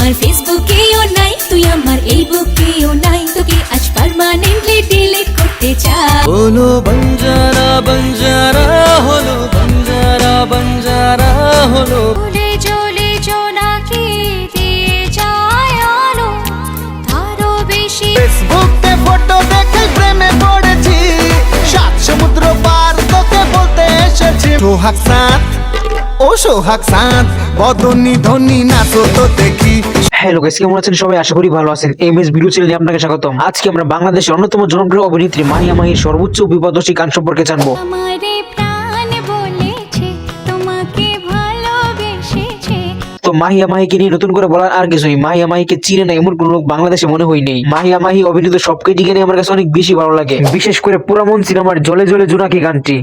আমার ফেসবুকেও নাই তুই আমার এই বুকেও নাই। তোকে আজ পার্মানেন্টলি ডিলিট করতে চাই। হলো বঞ্জারা বঞ্জারা হলো বঞ্জারা বঞ্জারা হলো। চলে চলে জোনাকি দিয়ে যায় বেশি। ফেসবুকে ফটো দেখে প্রেমে পড়েছি সাত সমুদ্র পার তোকে বলতে এসেছি। সোহাগ ও সোহাগ সাঁত বদনি ধনি নাচো তো দেখি। হ্যালো গাইস কেমন আছেন? সবাই আশা করি ভালো আছেন। এম এস ভিডিও চ্যানেলে আপনাকে স্বাগতম। আজকে আমরা বাংলাদেশের অন্যতম জনপ্রিয় অভিনেত্রী মাহিয়া মাহির সর্বোচ্চ বিপদসী গান সম্পর্কে জানব। তো মাহিয়া মাহিকে নিয়ে নতুন করে বলার আর কিছুই মাহিয়া মাহিকে চিনে না এমন কোন লোক বাংলাদেশে মনে হয় নেই। মাহিয়া মাহি অভিনীত সব কেটিকে আমার কাছে অনেক বেশি ভালো লাগে। বিশেষ করে পুরামন সিনেমার জলে জলে জোনাকি গানটি।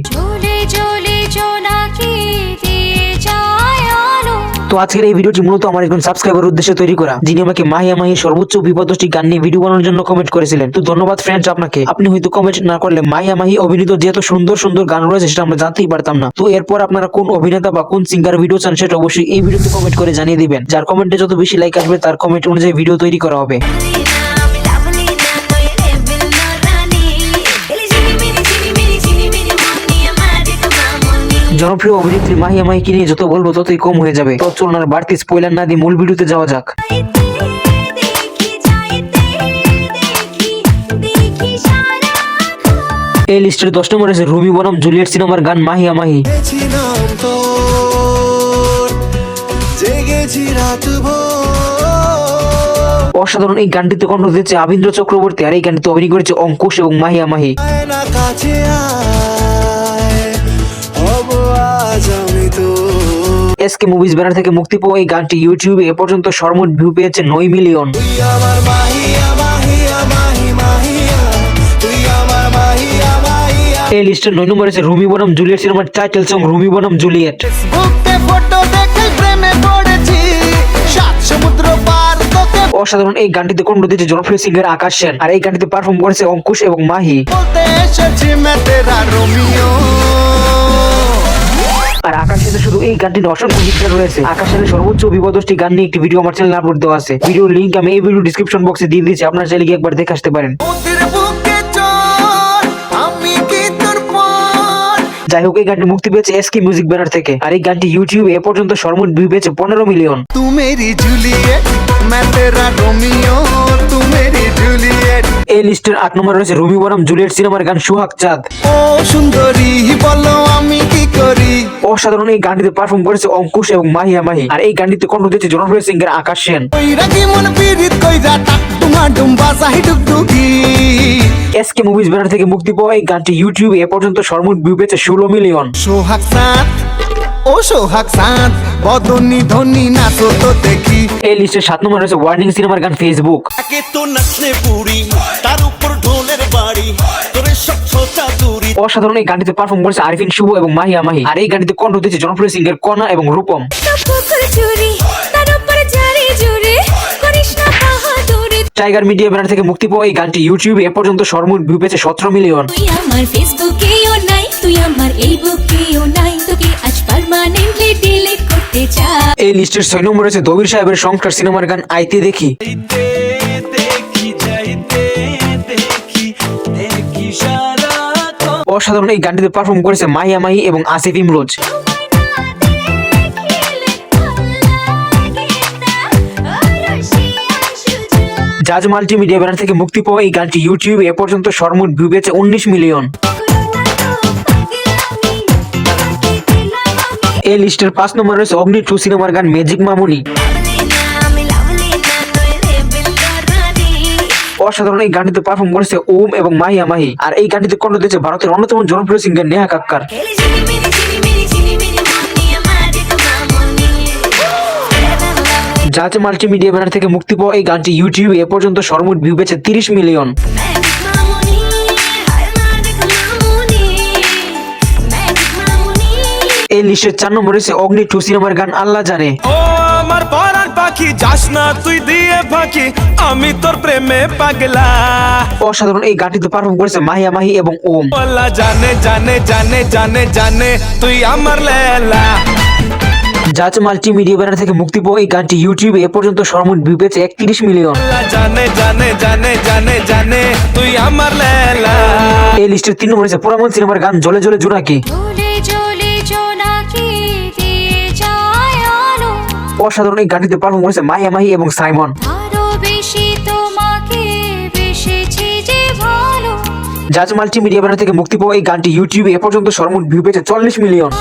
তো আজকের এই ভিডিওটি মূলত আমার একজন সাবস্ক্রাইবার উদ্দেশ্যে তৈরি করা, যিনি আমাকে মাহিয়া মাহি সর্বোচ্চ বিপদটি গান নিয়ে ভিডিও বানানোর জন্য কমেন্ট করেছিলেন। তো ধন্যবাদ ফ্রেন্ডস আপনাকে। আপনি হয়তো কমেন্ট না করলে মাহিয়া মাহি অভিনীত যে এত সুন্দর সুন্দর গান রয়েছে সেটা আমরা জানতেই পারতাম না। তো এরপর আপনারা কোন অভিনেতা বা কোন সিঙ্গার ভিডিও চান সেটা অবশ্যই এই ভিডিওতে কমেন্ট করে জানিয়ে দিবেন। যার কমেন্টে যত বেশি লাইক আসবে, তার কমেন্ট অনুযায়ী ভিডিও তৈরি করা হবে। জনপ্রিয় অভিনেত্রী মাহিয়া মাহিকে নিয়ে যত বলব ততই কম হয়ে যাবে। তো চলুন আর বাড়তি স্পয়লার না দিয়ে মূল ভিডিওতে যাওয়া যাক। এই লিস্টের দশ নম্বর আছে রুমি বনাম জুলিয়েট সিনেমার গান মাহিয়া মাহি। অসাধারণ এই গানটিতে কণ্ঠ দিয়েছে আবিন্দ্র চক্রবর্তী আর এই গানটিতে অভিনয় করেছে অঙ্কুশ এবং মাহিয়া মাহি। তো। এসকে মুভিজ ব্যানার থেকে মুক্তি পাওয়া এই গানটি ইউটিউবে এ পর্যন্ত সর্বমোট ভিউ পেয়েছে নয় মিলিয়ন এই লিস্টের নয় নম্বর আছে রুমি বনাম জুলিয়েট সিনেমার টাইটেল সং রুমি বনাম জুলিয়েট। অসাধারণ এই গানটিতে কণ্ঠ দিয়েছে জনপ্রিয় সিঙ্গার আকাশ সেন আর এই গানটিতে পারফর্ম করেছে অঙ্কুশ এবং মাহি। আর আকাশেতে শুধু এই গানটি দর্শক হিটটা রয়েছে আকাশের সর্বোচ্চ বিপদষ্টি গান নিয়ে একটি ভিডিও আমার চ্যানেল আপলোড দেওয়া আছে। ভিডিওর লিঙ্ক আমি এই ভিডিও ডিসক্রিপশন বক্সে দিয়ে দিয়েছি আপনারা চাইলে একবার দেখে আসতে পারেন। যাই হোক এই গানটি মুক্তি পেয়েছে এসকে মিউজিক ব্যানার থেকে আর এই গানটি ইউটিউবে এ পর্যন্ত সর্বোচ্চ ভিউ পেয়েছে পনেরো মিলিয়ন। তুমি ঝুলিয়ে मैं तेरा रोमियो तू मेरी जूलियट এই লিস্টের আট নম্বর রয়েছে রুমি বনাম জুলিয়েট সিনেমার গান সুহাগ চাঁদ ও সুন্দরী বলো আমি কি করি অসাধারণ এই গানটিতে পারফর্ম করেছে অঙ্কুশ এবং মাহিয়া মাহি আর এই গানটিতে কণ্ঠ দিয়েছে জনপ্রিয় সিঙ্গার আকাশ সেন ওই রাগি মন পীড়িত কইরা টাক টুমা ডুম্বা সাহি ডুগডুগি এসকে মুভিজ ব্যানার থেকে মুক্তি পাওয়া এই গানটি ইউটিউবে এ পর্যন্ত সর্বমোট ভিউ পেয়েছে ষোলো মিলিয়ন সোহাগ সাঁত ও সোহাগ সাঁত বদনি ধনি নাচো তো দেখি। এই লিস্টের সাত নম্বর রয়েছে ওয়ার্নিং সিনেমার গান ফেসবুক তাকে তো নাচনে পুরি তার উপর ঢোলের বাড়ি তোরে সব ছোটা দূরি। অসাধারণ এই গানটিতে পারফর্ম করেছে আরিফিন শুভ এবং মাহিয়া মাহি। আর এই গানটিতে কণ্ঠ দিয়েছে জনপ্রিয় সিঙ্গার কনা এবং রূপম। টাইগার মিডিয়া ব্যানার থেকে মুক্তি পাওয়া এই গানটি ইউটিউবে এ পর্যন্ত সর্বমোট ভিউ পেয়েছে সতেরো মিলিয়ন আমার ফেসবুকেও নাই তুই আমার এই বুকেও নাই তোকে আজ পার্মানেন্টলি ডিলিট করতে চাই। এই লিস্টের ছয় নম্বর রয়েছে দবির সাহেবের সংসার সিনেমার গান আইতে দেখি। দেখি যাইতে দেখি দেখি সারা অসাধারণ এই গানটিতে পারফর্ম করেছে মাহিয়া মাহি এবং আসিফ ইমরোজ। জাজ মাল্টিমিডিয়া ব্যানার থেকে মুক্তি পাওয়া এই গানটি ইউটিউবে এ পর্যন্ত সর্বমোট ভিউ পেয়েছে উনিশ মিলিয়ন এই লিস্টের পাঁচ নম্বর রয়েছে অগ্নি, টু সিনেমার গান, ম্যাজিক মামুনি। অসাধারণ এই গানটিতে পারফর্ম করেছে ওম এবং মাহিয়া মাহি। আর এই গানটিতে কণ্ঠ দিয়েছে ভারতের অন্যতম জনপ্রিয় সিঙ্গার নেহা কাক্কার। জাজ মাল্টিমিডিয়া ব্যানার থেকে মুক্তি পাওয়া এই গানটি ইউটিউবে এ পর্যন্ত সর্বমোট ভিউ পেয়েছে তিরিশ মিলিয়ন। লিস্টের চার নম্বর রয়েছে অগ্নি টু সিনেমার গান আল্লাহ জানে। ও আমার পরার পাখি যাস না তুই দিয়ে ফাঁকি আমি তোর প্রেমে পাগলা। অসাধারণ এই গানটিতে পারফর্ম করেছে মাহিয়া মাহি এবং ওম। বলা জানে জানে জানে জানে জানে তুই আমার লেলা। জাজ মাল্টিমিডিয়া ব্যানার থেকে মুক্তি পাওয়া এই গানটি ইউটিউবে এ পর্যন্ত সর্বমোট ভিউ পেয়েছে একত্রিশ মিলিয়ন। জানে জানে জানে জানে জানে তুই আমার লেলা। এই লিস্টের তিন নম্বরে আছে পুরামন সিনেমার গান জলে জলে জোনাকি অসাধারণ এই গানটিতে পারফর্ম করেছে মাহিয়া মাহি এবং সাইমন। জাজ মাল্টিমিডিয়া ব্যানার থেকে মুক্তি পাওয়া এই গানটি ইউটিউবে এ পর্যন্ত সর্বমোট ভিউ পেয়েছে চল্লিশ মিলিয়ন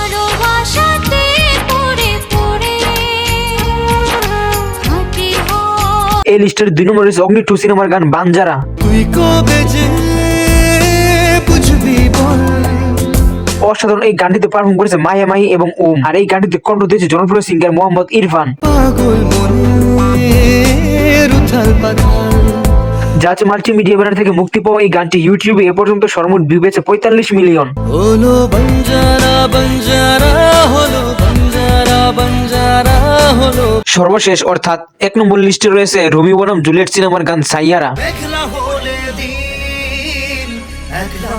এই লিস্টের দুই নম্বরে রয়েছে অগ্নি টু সিনেমার গান বানজারা তুই কবে যে অসাধারণ এই গানটিতে পারফর্ম করেছে মাহিয়া মাহি এবং ওম। আর এই গানটিতে কণ্ঠ দিয়েছে জনপ্রিয় সিঙ্গার মোহাম্মদ ইরফান। জাজ মাল্টিমিডিয়া ব্যানার থেকে মুক্তি পাওয়া এই গানটি ইউটিউবে এ পর্যন্ত সর্বমোট ভিউ পেয়েছে পঁয়তাল্লিশ মিলিয়ন হলো বঞ্জারা বঞ্জারা হলো বঞ্জারা বঞ্জারা হলো সর্বশেষ অর্থাৎ এক নম্বর লিস্টে রয়েছে রবি বনাম জুলিয়েট সিনেমার গান সাইয়ারা। একলা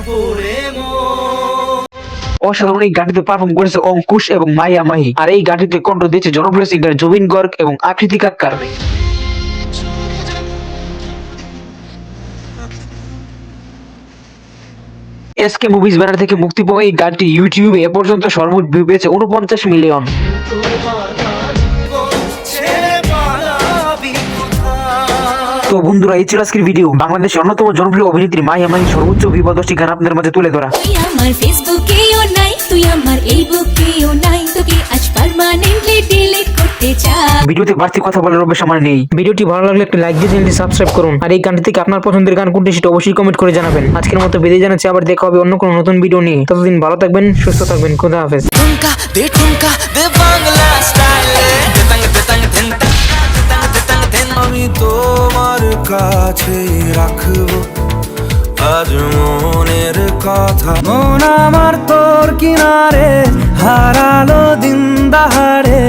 পড়ে অসাধারণ এই গানটিতে পারফর্ম করেছে অঙ্কুশ এবং মাইয়া মাহি। আর এই গানটিতে কণ্ঠ দিয়েছে জনপ্রিয় সিঙ্গার জবিন গর্গ এবং আকৃতি কাক্কার। এসকে মুভিজ ব্যানার থেকে মুক্তি পাওয়া এই গানটি ইউটিউবে এ পর্যন্ত সর্বোচ্চ ভিউ পেয়েছে উনপঞ্চাশ মিলিয়ন তো বন্ধুরা এই ছিল আজকের ভিডিও বাংলাদেশের অন্যতম জনপ্রিয় অভিনেত্রী মাই মাহি সর্বোচ্চ বিপদশী গান আপনাদের মাঝে তুলে ধরা। তুই আমার ফেসবুকেও নাই তুই আমার এই বুকেও নাই। তোকে আজ পার্মানেন্টলি ডিলিট করতে চাই। ভিডিওতে বাড়তি কথা বলার অভ্যাস আমার নেই। ভিডিওটি ভালো লাগলে একটি লাইক দিয়ে চ্যানেলটি সাবস্ক্রাইব করুন। আর এই গানটি থেকে আপনার পছন্দের গান কোনটি সেটা অবশ্যই কমেন্ট করে জানাবেন। আজকের মতো বেরিয়ে জানাচ্ছি আবার দেখা হবে অন্য কোনো নতুন ভিডিও নিয়ে। ততদিন ভালো থাকবেন সুস্থ থাকবেন খুদা হাফেজ। ঠুমকা দে ঠুমকা দে বাংলা স্টাইলে দেন দেন আমি তোমার কাছে রাখব। আজ মনের কথা। মন আমার তোর কিনারে হারালো দিন দাহারে।